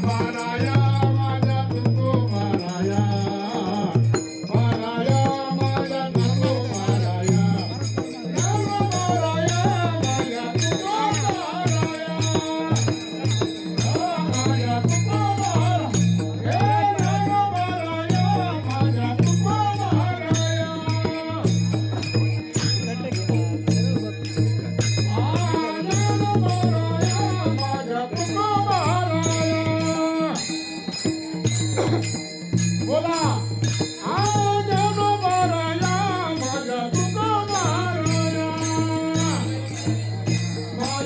Bye.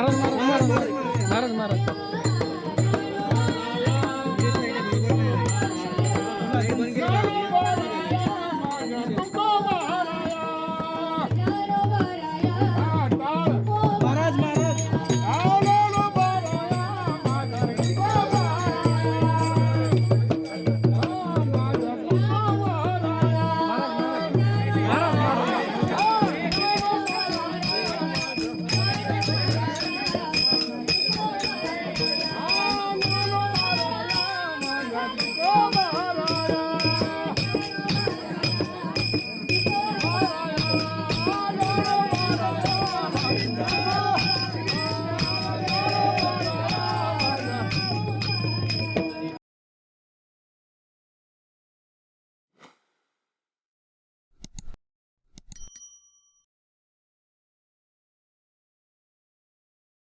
महाराज महाराज महाराज महाराज